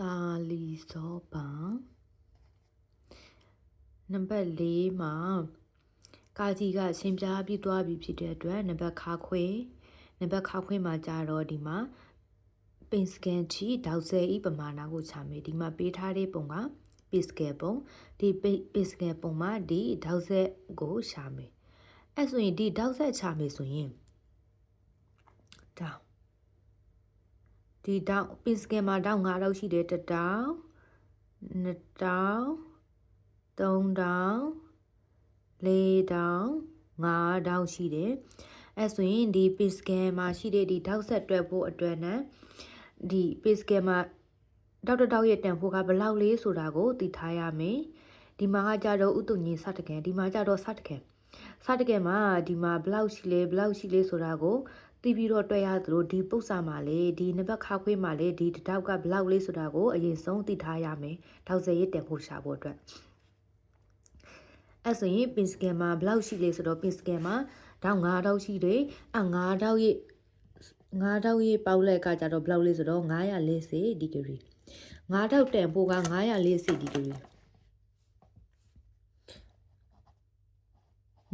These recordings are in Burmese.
တာလီစောပါနံပါတ်၄မှာကာကြီးကရှင်းပြပြီးသွားပြီဖြစ်တဲ့အတွက်နံပါတ်ခါခွေနံပါတ်ခါခွေမှာကြတော့ဒီမှာပင်စကန်ချီဒေါက်ဆယ်ဤပမာဏကိုချမယ်ဒီမှာပေးထားတဲ့ပုံကပစ်စကယ်ပုံဒီပစ်စကယ်ပုံမှာဒီဒေါက်ဆယ်ကိုရှာမယ်အဲ့ဆိုရင်ဒီဒေါက်ဆယ်ချမယ်ဆိုရင်တောင်း ဒီတောင်းပင်စကယ်မှာတောင်း9တောက်ရှိတယ်တစ်တောင်းနှစ်တောင်းသုံးတောင်းလေးတောင်းငါးတောင်းရှိတယ်အဲ့ဆိုရင်ဒီ page scan မှာရှိတဲ့ဒီထောက်ဆက်တွက်ဖို့အတွက်နဲ့ဒီ page scan မှာတောက်တောက်ရဲ့တန်ဖိုးကဘယ်လောက်လေးဆိုတာကိုသိထားရမယ်ဒီမှာကကြတော့ဥတုညင်စတကန်ဒီမှာကြတော့စတကန် စတကန်မှာဒီမှာဘယ်လောက်ရှိလဲဘယ်လောက်ရှိလဲဆိုတာကိုသိပြီးတော့တွေ့ရသလိုဒီပု္ပ္ပစာမှာလေဒီနံပါတ်ခါခွေးမှာလေဒီတတောက်ကဘယ်လောက်လေးဆိုတာကိုအရင်ဆုံးသိထားရမယ်ထောက်ဆက်ရဲ့တန်ဖိုးရှာဖို့အတွက်အဲ့ဆိုရင်ပင်စကန်မှာဘယ်လောက်ရှိလဲဆိုတော့ပင်စကန်မှာတောက်9တောက်ရှိတယ်အ9တောက်ရဲ့9တောက်ရဲ့ပေါက်လက်ကကြတော့ဘယ်လောက်လဲဆိုတော့940ဒီဂရီ9တောက်တန်ဖို့က940ဒီဂရီ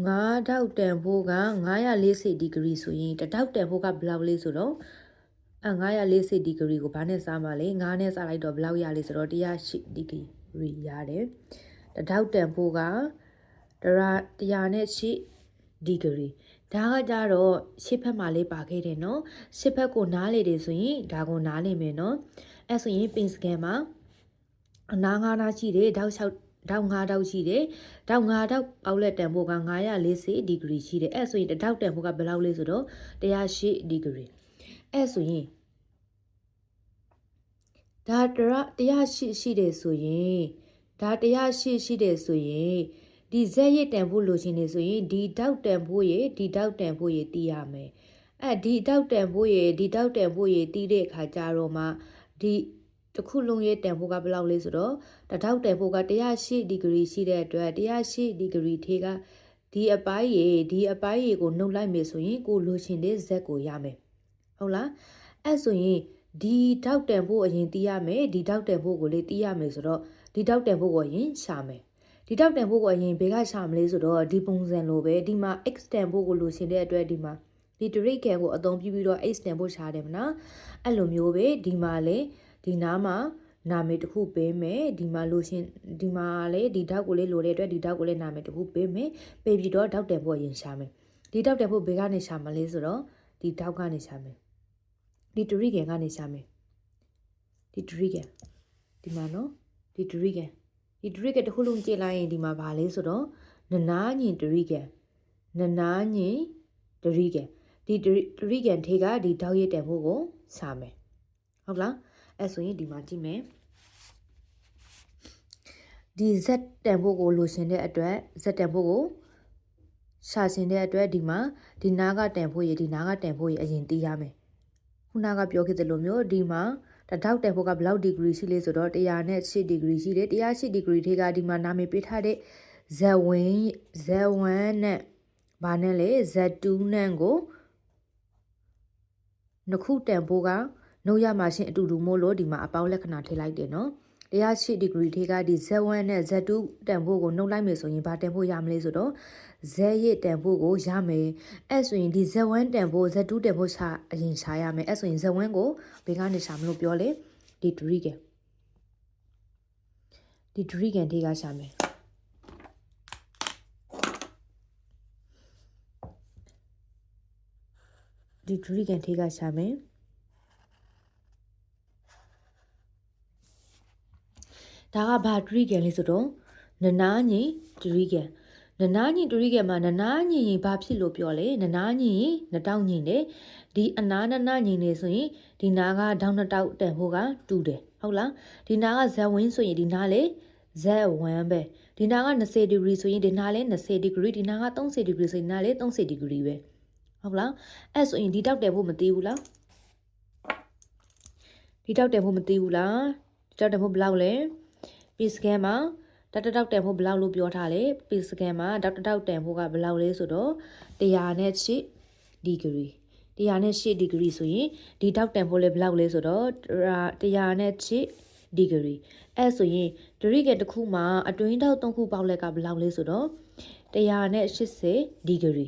9တောက်တန်ဖို့က940ဒီဂရီဆိုရင်တတောက်တန်ဖို့ကဘယ်လောက်လဲဆိုတော့အ940ဒီဂရီကိုဘာနဲ့စားမှလဲ9နဲ့စားလိုက်တော့ဘယ်လောက်ရလဲဆိုတော့108ဒီဂရီရတယ်တတောက်တန်ဖို့ကတရာ100နဲ့8ဒီဂရီဒါကကြတော့ရှစ်ဖက်မှာလေးပါခဲ့တယ်နော်ရှစ်ဖက်ကိုနားလေတယ်ဆိုရင်ဒါကိုနားလေမယ်နော်အဲ့ဆိုရင်ပင်စကန်မှာအနာငါးနာရှိတယ်တောက်6 တောက်9တောက်ရှိတယ်တောက်9တောက်အောက်လက်တန်ဖို့က940ဒီဂရီရှိတယ်အဲ့ဆိုရင်တတောက်တန်ဖို့ကဘယ်လောက်လဲဆိုတော့108ဒီဂရီအဲ့ဆိုရင်ဒါတရ108ရှိတယ်ဆိုရင်ဒါ108ရှိတယ်ဆိုရင်ဒီဇက်ရစ်တန်ဖို့လိုချင်နေဆိုရင်ဒီတောက်တန်ဖို့ရေဒီတောက်တန်ဖို့ရေတီးရမယ်အဲ့ဒီတောက်တန်ဖို့ရေဒီတောက်တန်ဖို့ရေတီးတဲ့အခါကျတော့မှဒီ တစ်ခုလုံးရဲ့တန်ဖို့ကဘယ်လောက်လဲဆိုတော့တထောက်တန်ဖို့က108ဒီဂရီရှိတဲ့အတွက်108ဒီဂရီထေးကဒီအပိုင်းရေဒီအပိုင်းရေကိုနှုတ်လိုက်မယ်ဆိုရင်ကိုလိုချင်တဲ့ဇက်ကိုရမယ်ဟုတ်လားအဲ့ဆိုရင်ဒီတောက်တန်ဖို့အရင်တီးရမယ်ဒီတောက်တန်ဖို့ကိုလေတီးရမယ်ဆိုတော့ဒီတောက်တန်ဖို့ကိုအရင်ရှာမယ်ဒီတောက်တန်ဖို့ကိုအရင်ဘေးကရှာမလဲဆိုတော့ဒီပုံစံလိုပဲဒီမှာ extend ဖို့ကိုလိုချင်တဲ့အတွက်ဒီမှာဒီ direct can ကိုအသုံးပြုပြီးတော့ extend ဖို့ရှာတယ်မနော်အဲ့လိုမျိုးပဲဒီမှာလေ ဒီနားမှာနာမည်တစ်ခုပေးမယ်ဒီမှာလိုရှင်ဒီမှာလေဒီဓာတ်ကိုလေးလိုတဲ့အတွက်ဒီဓာတ်ကိုလေးနာမည်တစ်ခုပေးမယ်ပေးပြီးတော့ဓာတ်တယ်ဖို့ရင်ရှာမယ်ဒီဓာတ်တယ်ဖို့ဘေးကနေရှာမလဲဆိုတော့ဒီဓာတ်ကနေရှာမယ်ဒီဒရီကန်ကနေရှာမယ်ဒီဒရီကန်ဒီမှာနော်ဒီဒရီကန်ဒီဒရီကန်တစ်ခုလုံးကြည့်လိုက်ရင်ဒီမှာဗာလဲဆိုတော့နနာညင်ဒရီကန်နနာညင်ဒရီကန်ဒီဒရီကန်ထေကဒီဓာတ်ရည်တယ်ဖို့ကိုရှာမယ်ဟုတ်လား အဲ့ဆိုရင်ဒီမှာကြည့်မယ်ဒီ z တန်ဖို့ကိုလိုချင်တဲ့အတွက် z တန်ဖို့ကိုရှာရှင်တဲ့အတွက်ဒီမှာဒီနားကတန်ဖို့ရဒီနားကတန်ဖို့ရအရင်သိရမယ်ခုနကပြောခဲ့သလိုမျိုးဒီမှာတထောက်တန်ဖို့ကဘယ်လောက်ဒီဂရီရှိလဲဆိုတော့108ဒီဂရီရှိတယ်108ဒီဂရီထေကဒီမှာနာမည်ပေးထားတဲ့ z1 z1 နဲ့ဘာနဲ့လဲ z2 နဲ့ကိုနှစ်ခုတန်ဖို့က နှုတ်ရမှာရှင်အတူတူမို့လို့ဒီမှာအပေါင်းလက္ခဏာထည့်လိုက်တယ်နော်108ဒီဂရီထေကဒီ Z1 နဲ့ Z2 တန်ဖို့ကိုနှုတ်လိုက်မယ်ဆိုရင်ဘာတန်ဖို့ရမလဲဆိုတော့ Z ရတန်ဖို့ကိုရမယ်အဲ့ဆိုရင်ဒီ Z1 တန်ဖို့ Z2 တန်ဖို့ရှာအရင်ရှာရမယ်အဲ့ဆိုရင် Z1 ကိုဘယ်ကနေရှာမလို့ပြောလဲဒီဒရီကန်ဒီဒရီကန်ထေကရှာမယ်ဒီဒရီကန်ထေကရှာမယ် ဒါကဘာဒရီကန်လေးဆိုတော့နနာညင်ဒရီကန်နနာညင်ဒရီကန်မှာနနာညင်ရင်ဘာဖြစ်လို့ပြောလဲနနာညင်ရင်နတောက်ညင်တယ်ဒီအနာနနာညင်နေဆိုရင်ဒီနာကဒေါင်းနှစ်တောက်တန်ဖို့ကတူတယ်ဟုတ်လားဒီနာကဇက်ဝင်းဆိုရင်ဒီနာလေဇက်ဝမ်းပဲဒီနာက20ဒီဂရီဆိုရင်ဒီနာလည်း20ဒီဂရီဒီနာက30ဒီဂရီဆိုရင်နာလည်း30ဒီဂရီပဲဟုတ်လားအဲ့ဆိုရင်ဒီတောက်တယ်ဖို့မသိဘူးလားဒီတောက်တယ်ဖို့မသိဘူးလားဒီတောက်တယ်ဖို့ဘယ်လောက်လဲ ပီစကန်မှာတတတောက်တန်ဖို့ဘယ်လောက်လို့ပြောထားလဲပီစကန်မှာတောက်တတောက်တန်ဖို့ကဘယ်လောက်လဲဆိုတော့100နဲ့8ဒီဂရီ100နဲ့8ဒီဂရီဆိုရင်ဒီတောက်တန်ဖို့လဲဘယ်လောက်လဲဆိုတော့100နဲ့8ဒီဂရီအဲဆိုရင်ဒရိကန်တစ်ခုမှာအတွင်းထောက်3ခုပေါက်လက်ကဘယ်လောက်လဲဆိုတော့180ဒီဂရီ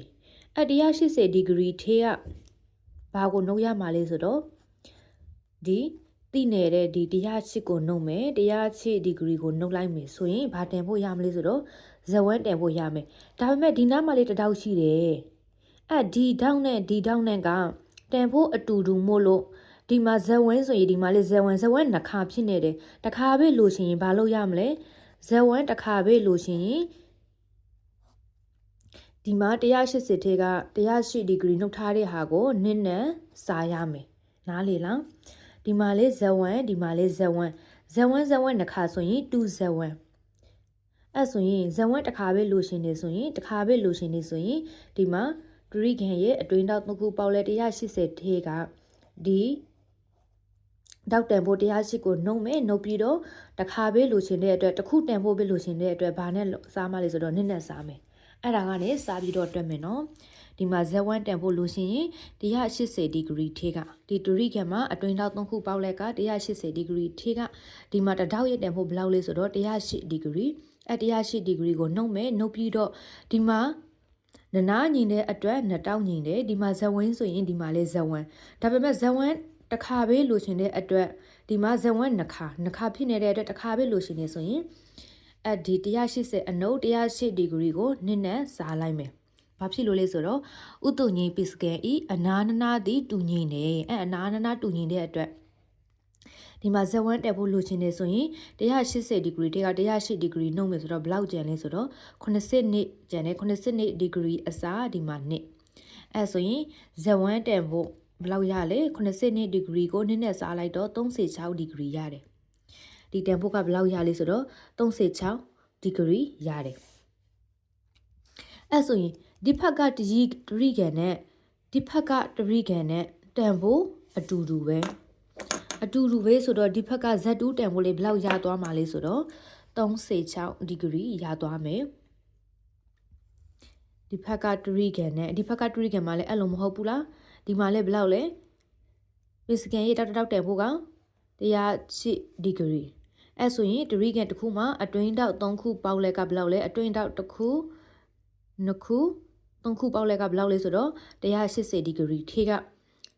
အဲ180ဒီဂရီထေးကဘာကိုနှုတ်ရမှာလဲဆိုတော့ဒီ တိနေတဲ့ဒီ108ကိုနှုတ်မယ်108ဒီဂရီကိုနှုတ်လိုက်မယ်ဆိုရင်ဘာတန်ဖို့ရမလဲဆိုတော့ဇဝန်းတန်ဖို့ရမယ်ဒါပေမဲ့ဒီနားမှာလေးတစ်တောက်ရှိတယ်အဲ့ဒီတောက်နဲ့ဒီတောက်နဲ့ကတန်ဖို့အတူတူမို့လို့ဒီမှာဇဝန်းဆိုရင်ဒီမှာလေးဇဝန်းဇဝန်းနှစ်ခါဖြစ်နေတယ်တစ်ခါပဲလို့ရှိရင်ဘာလို့ရမလဲဇဝန်းတစ်ခါပဲလို့ရှိရင်ဒီမှာ180ထဲက180ဒီဂရီနှုတ်ထားတဲ့ဟာကိုနစ်နဲ့စားရမယ်နားလေလား ဒီမှာလေးဇဝန်းဒီမှာလေးဇဝန်းဇဝန်းဇဝန်းနှစ်ခါဆိုရင်2ဇဝန်းအဲ့ဆိုရင်ဇဝန်းတစ်ခါပဲလိုရှင်နေဆိုရင်တစ်ခါပဲလိုရှင်နေဆိုရင်ဒီမှာဒရိဂန်ရဲ့အတွင်းတော့နှစ်ခုပေါက်လဲ180ထဲကဒီတောက်တန်ဖို့180ကိုနှုတ်မယ်နှုတ်ပြီးတော့တစ်ခါပဲလိုရှင်တဲ့အတွက်တစ်ခုတန်ဖို့ပဲလိုရှင်တဲ့အတွက်ဘာနဲ့စားမလဲဆိုတော့နစ်နဲ့စားမယ် အဲ့ဒါကနေစားပြီးတော့တွက်မယ်နော်ဒီမှာ Z1 တန်ဖို့လို့ရှိရင်180ဒီဂရီထေးကဒီဒရိကန်မှာအတွင်းတော့3ခုပေါက်လက်က180ဒီဂရီထေးကဒီမှာတတောက်ရတန်ဖို့ဘယ်လောက်လဲဆိုတော့180ဒီဂရီအဲ180ဒီဂရီကိုနှုတ်မယ်နှုတ်ပြီးတော့ဒီမှာနနာညီတဲ့အတွက်နှစ်တောက်ညီတယ်ဒီမှာဇဝင်းဆိုရင်ဒီမှာလဲဇဝန်းဒါပေမဲ့ဇဝန်းတစ်ခါပဲလိုချင်တဲ့အတွက်ဒီမှာဇဝန်းနှစ်ခါနှစ်ခါဖြစ်နေတဲ့အတွက်တစ်ခါပဲလိုချင်နေဆိုရင် အဲ့ဒီ180အနုပ်180ဒီဂရီကိုနည်းနဲ့စားလိုက်မယ်ဘာဖြစ်လို့လဲဆိုတော့ဥတုငိမ့်ပစ္စကဲဤအနာနနာသည်တူငိမ့်နေအဲအနာနနာတူငိမ့်တဲ့အတွက်ဒီမှာ Z1 တက်ဖို့လိုချင်နေဆိုရင်180ဒီဂရီတက180ဒီဂရီနှုတ်မယ်ဆိုတော့ဘလောက်ကျန်လဲဆိုတော့80နှစ်ကျန်တယ်80နှစ်ဒီဂရီအစားဒီမှာနှစ်အဲဆိုရင် Z1 တက်ဖို့ဘလောက်ရလဲ80နှစ်ဒီဂရီကိုနည်းနဲ့စားလိုက်တော့36ဒီဂရီရတယ် ဒီတန်ဖို့ကဘလောက်ရလဲဆိုတော့36ဒီဂရီရတယ်အဲဆိုရင်ဒီဖက်ကတရီတရီကန်နဲ့ဒီဖက်ကတရီကန်နဲ့တန်ဖို့အတူတူပဲအတူတူပဲဆိုတော့ဒီဖက်က Z2 တန်ဖို့လေးဘယ်လောက်ရသွားမှာလဲဆိုတော့36ဒီဂရီရသွားမယ်ဒီဖက်ကတရီကန်နဲ့ဒီဖက်ကတရီကန်မှာလည်းအဲ့လိုမဟုတ်ဘူးလားဒီမှာလည်းဘယ်လောက်လဲပစ္စကန်ရေးတောက်တောက်တန်ဖို့က108ဒီဂရီ အဲ့ဆိုရင်တရီကန်တစ်ခုမှာအတွင်းတောက်3ခုပေါက်လက်ကဘယ်လောက်လဲအတွင်းတောက်တစ်ခုနှစ်ခုသုံးခုပေါက်လက်ကဘယ်လောက်လဲဆိုတော့180ဒီဂရီထေးက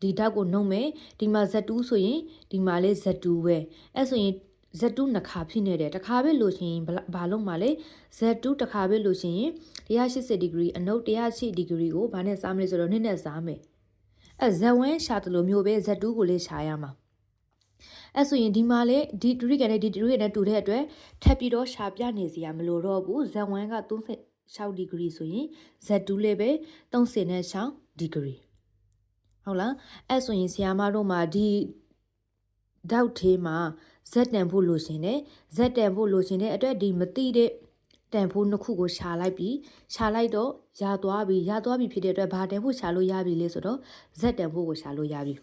ဒီဓာတ်ကိုနှုံမယ်ဒီမှာ Z2 ဆိုရင်ဒီမှာလဲ Z2 ပဲအဲ့ဆိုရင် Z2 နှစ်ခါဖြစ်နေတယ်တစ်ခါပဲလို့ရှိရင်ဘာလို့မှလဲ Z2 တစ်ခါပဲလို့ရှိရင်180ဒီဂရီအနုပ်180ဒီဂရီကိုဘာနဲ့စားမလဲဆိုတော့နှစ်နဲ့စားမယ်အဲ Z1 ရှာတယ်လို့မျိုးပဲ Z2 ကိုလည်းရှာရမှာ အဲ့ဆိုရင်ဒီမှာလေဒီဒရီကန်နဲ့ဒီဒရီကန်နဲ့တူတဲ့အတွက်ထပ်ပြီးတော့ရှာပြနေစီရမလို့တော့ဘူး Z1 က30 6ဒီဂရီဆိုရင် Z2 လည်းပဲ30နဲ့6ဒီဂရီဟုတ်လားအဲ့ဆိုရင်ဆီယာမတို့မှာဒီဒေါက်သေးမှာ Z တန်ဖို့လိုရှင်တယ် Z တန်ဖို့လိုရှင်တဲ့အတွက်ဒီမတိတဲ့တန်ဖို့နှစ်ခုကိုရှာလိုက်ပြီးရှာလိုက်တော့ရသွားပြီရသွားပြီဖြစ်တဲ့အတွက်ဘာတန်ဖို့ရှာလို့ရပြီလဲဆိုတော့ Z တန်ဖို့ကိုရှာလို့ရပြီ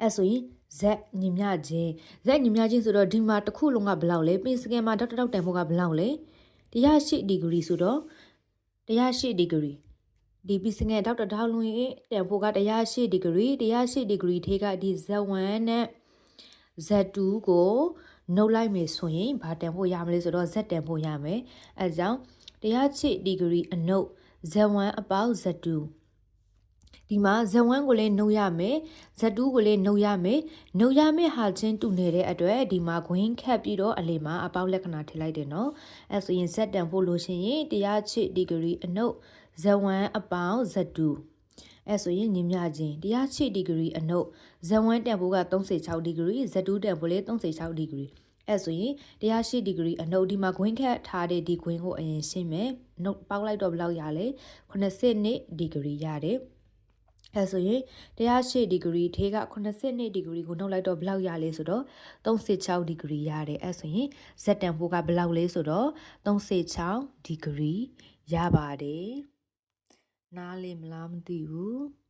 အဲ့ဆိုရင် Z ညီမျှချင်း Z ညီမျှချင်းဆိုတော့ဒီမှာတစ်ခုလုံးကဘယ်လောက်လဲပင်စကန်မှာတောက်တောက်တန်ဖို့ကဘယ်လောက်လဲ108ဒီဂရီဆိုတော့108ဒီဂရီဒီပီစငယ်ဒေါက်တာဒေါလွင်ရဲ့တန်ဖိုးက108ဒီဂရီ108ဒီဂရီထေးကဒီ Z1 နဲ့ Z2 ကိုနှုတ်လိုက်မယ်ဆိုရင်ဘာတန်ဖို့ရမလဲဆိုတော့ Z တန်ဖို့ရမယ်အဲကြောင့်108ဒီဂရီအနုပ် Z1 အပေါက် Z2 ဒီမှာ Z1 ကိုလည်းနှုတ်ရမယ် Z2 ကိုလည်းနှုတ်ရမယ်နှုတ်ရမယ့်ဟာချင်းတူနေတဲ့အတွက်ဒီမှာ green cap ပြီးတော့အလေမှာအပေါက်လက္ခဏာထည့်လိုက်တယ်နော်အဲဆိုရင် Z တန်ဖို့လို့ရှိရင်108ဒီဂရီအနုပ် Z1 အပေါက် Z2 အဲဆိုရင်ညီမျှချင်း108ဒီဂရီအနုပ် Z1 တန်ဖို့က36ဒီဂရီ Z2 တန်ဖို့လည်း36ဒီဂရီအဲဆိုရင်108ဒီဂရီအနှုတ်ဒီမှာ green ခတ်ထားတဲ့ဒီ green ကိုအရင်ရှင်းမယ်နှုတ်ပေါက်လိုက်တော့ဘယ်လောက်ရလဲ80ဒီဂရီရတယ် အဲဆိုရင်108ဒီဂရီထေးက82ဒီဂရီကိုနှုတ်လိုက်တော့ဘယ်လောက်ရလဲဆိုတော့36ဒီဂရီရတယ်အဲဆိုရင်ဇက်တန်ဖိုးကဘယ်လောက်လဲဆိုတော့36ဒီဂရီရပါတယ်နားလည်မလားမသိဘူး